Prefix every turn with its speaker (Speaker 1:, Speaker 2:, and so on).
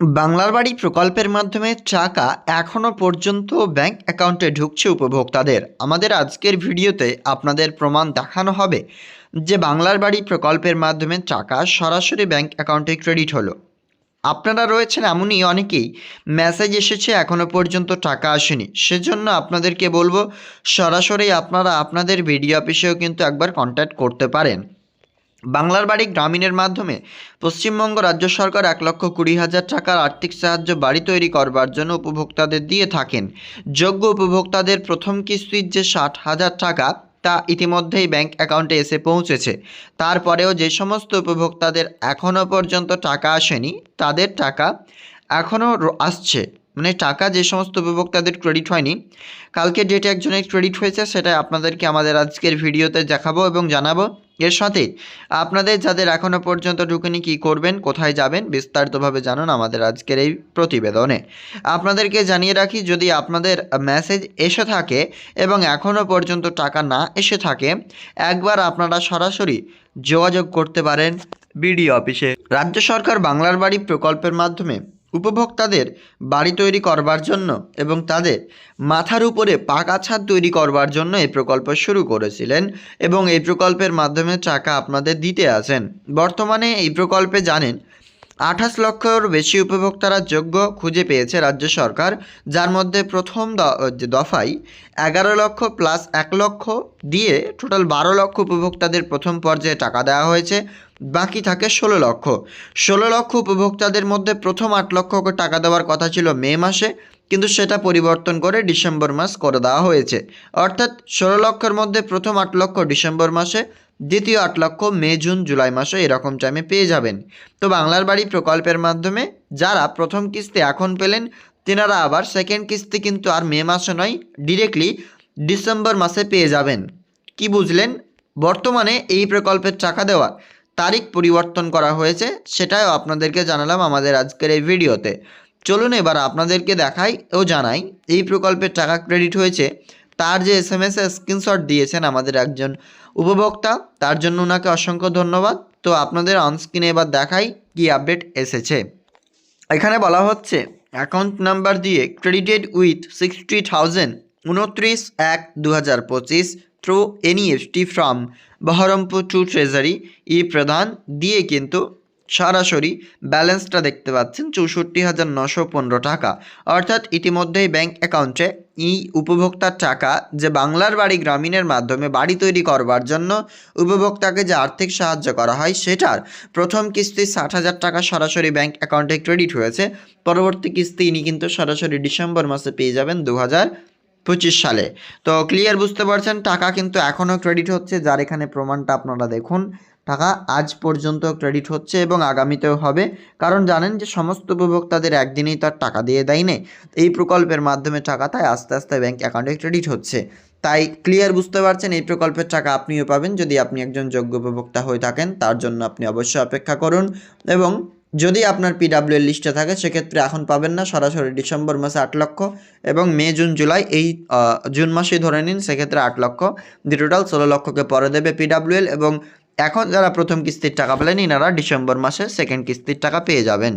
Speaker 1: বাংলার বাড়ি প্রকল্পের মাধ্যমে টাকা এখনও পর্যন্ত ব্যাংক অ্যাকাউন্টে ঢুকছে উপভোক্তাদের। আমাদের আজকের ভিডিওতে আপনাদের প্রমাণ দেখানো হবে যে বাংলার বাড়ি প্রকল্পের মাধ্যমে টাকা সরাসরি ব্যাংক অ্যাকাউন্টে ক্রেডিট হলো। আপনারা রয়েছেন এমনই অনেকেই। মেসেজ এসেছে এখনও পর্যন্ত টাকা আসেনি। সেজন্য আপনাদেরকে বলব, সরাসরি আপনারা আপনাদের ভিডিও অফিসেও কিন্তু একবার কন্ট্যাক্ট করতে পারেন। বাংলার বাড়ি গ্রামীণের মাধ্যমে পশ্চিমবঙ্গ রাজ্য সরকার এক লক্ষ কুড়ি হাজার টাকার আর্থিক সাহায্য বাড়ি তৈরি করবার জন্য উপভোক্তাদের দিয়ে থাকেন। যোগ্য উপভোক্তাদের প্রথম কিস্তির যে ষাট হাজার টাকা, তা ইতিমধ্যেই ব্যাংক অ্যাকাউন্টে এসে পৌঁছেছে। তারপরেও যে সমস্ত উপভোক্তাদের এখনও পর্যন্ত টাকা আসেনি, তাদের টাকা এখনও আসছে। মানে টাকা যে সমস্ত উপভোক্তাদের ক্রেডিট হয়নি, কালকে ডেটে একজনের ক্রেডিট হয়েছে, সেটা আপনাদেরকে আমাদের আজকের ভিডিওতে দেখাবো এবং জানাব। এর সাথে আপনাদের যাদের এখনও পর্যন্ত ঢুকেনি কী করবেন, কোথায় যাবেন, বিস্তারিতভাবে জানুন আমাদের আজকের এই প্রতিবেদনে। আপনাদেরকে জানিয়ে রাখি, যদি আপনাদের মেসেজ এসে থাকে এবং এখনও পর্যন্ত টাকা না এসে থাকে, একবার আপনারা সরাসরি যোগাযোগ করতে পারেন বিডিও অফিসে। রাজ্য সরকার বাংলার বাড়ি প্রকল্পের মাধ্যমে উপভোক্তাদের বাড়ি তৈরি করবার জন্য এবং তাদের মাথার উপরে পাকা ছাদ তৈরি করবার জন্য এই প্রকল্প শুরু করেছিলেন এবং এই প্রকল্পের মাধ্যমে টাকা আপনাদের দিতে আছেন। বর্তমানে এই প্রকল্পে জানেন, আঠাশ লক্ষর বেশি উপভোক্তারা যোগ্য খুঁজে পেয়েছে রাজ্য সরকার, যার মধ্যে প্রথম দফায় এগারো লক্ষ প্লাস এক লক্ষ দিয়ে টোটাল বারো লক্ষ উপভোক্তাদের প্রথম পর্যায়ে টাকা দেওয়া হয়েছে। বাকি থাকে ষোলো লক্ষ। ষোলো লক্ষ উপভোক্তাদের মধ্যে প্রথম আট লক্ষ টাকা দেওয়ার কথা ছিল মে মাসে, কিন্তু সেটা পরিবর্তন করে ডিসেম্বর মাস করে দেওয়া হয়েছে। অর্থাৎ ষোলো লক্ষের মধ্যে প্রথম আট লক্ষ ডিসেম্বর মাসে, দ্বিতীয় আট লক্ষ মে, জুন, জুলাই মাসে এরকম টাইমে পেয়ে যাবেন। তো বাংলার বাড়ি প্রকল্পের মাধ্যমে যারা প্রথম কিস্তি এখন পেলেন, তেনারা আবার সেকেন্ড কিস্তি কিন্তু আর মে মাসে নয় ডিরেক্টলি ডিসেম্বর মাসে পেয়ে যাবেন। কি বুঝলেন? বর্তমানে এই প্রকল্পের টাকা দেওয়ার তারিখ পরিবর্তন করা হয়েছে, সেটাও আপনাদেরকে জানালাম আমাদের আজকের এই ভিডিওতে। চলুন এবার আপনাদেরকে দেখাই ও জানাই, এই প্রকল্পের টাকা ক্রেডিট হয়েছে, তার যে এস এম এস স্ক্রিনশট দিয়েছেন আমাদের একজন উপভোক্তা, তার জন্য ওনাকে অসংখ্য ধন্যবাদ। তো আপনাদের অনস্ক্রিনে এবার দেখাই কি আপডেট এসেছে। এখানে বলা হচ্ছে অ্যাকাউন্ট নাম্বার দিয়ে ক্রেডিটেড উইথ সিক্সটি থাউজেন্ড উনত্রিশ এক দু হাজার পঁচিশ through NEFT from Baharampur to treasury ই প্রধান দিয়ে কিন্তু সরাসরি ব্যালেন্সটা দেখতে পাচ্ছেন চৌষট্টি হাজার নশো পনেরো টাকা। অর্থাৎ ইতিমধ্যেই ব্যাংক অ্যাকাউন্টে এই উপভোক্তার টাকা যে বাংলার বাড়ি গ্রামীণের মাধ্যমে বাড়ি তৈরি করবার জন্য উপভোক্তাকে যে আর্থিক সাহায্য করা হয় সেটার প্রথম কিস্তি ষাট হাজার টাকা সরাসরি ব্যাংক অ্যাকাউন্টে ক্রেডিট হয়েছে। পরবর্তী কিস্তি ইনি কিন্তু সরাসরি ডিসেম্বর মাসে পেয়ে যাবেন দু হাজার পঁচিশ সালে। তো ক্লিয়ার বুঝতে পারছেন, টাকা কিন্তু এখনও ক্রেডিট হচ্ছে, যার এখানে প্রমাণটা আপনারা দেখুন। টাকা আজ পর্যন্ত ক্রেডিট হচ্ছে এবং আগামীতেও হবে। কারণ জানেন যে সমস্ত উপভোক্তাদের একদিনেই তার টাকা দিয়ে দেয় নেই এই প্রকল্পের মাধ্যমে টাকা তাই আস্তে আস্তে ব্যাংক অ্যাকাউন্টে ক্রেডিট হচ্ছে। তাই ক্লিয়ার বুঝতে পারছেন, এই প্রকল্পের টাকা আপনিও পাবেন। যদি আপনি একজন যোগ্য উপভোক্তা হয়ে থাকেন, তার জন্য আপনি অবশ্যই অপেক্ষা করুন। এবং যদি আপনার পিডাব্লিউ এর লিস্টে থাকে, সেক্ষেত্রে এখন পাবেন না। সরাসরি ডিসেম্বর মাসে আট লক্ষ এবং মে, জুন, জুলাই এই জুন মাসেই ধরে নিন, সেক্ষেত্রে আট লক্ষ। দি টোটাল ষোলো লক্ষকে পরে দেবে পিডাব্লিউএল এবং এখন যারা প্রথম কিস্তির টাকা পেলেন, ইনারা ডিসেম্বর মাসে সেকেন্ড কিস্তির টাকা পেয়ে যাবেন।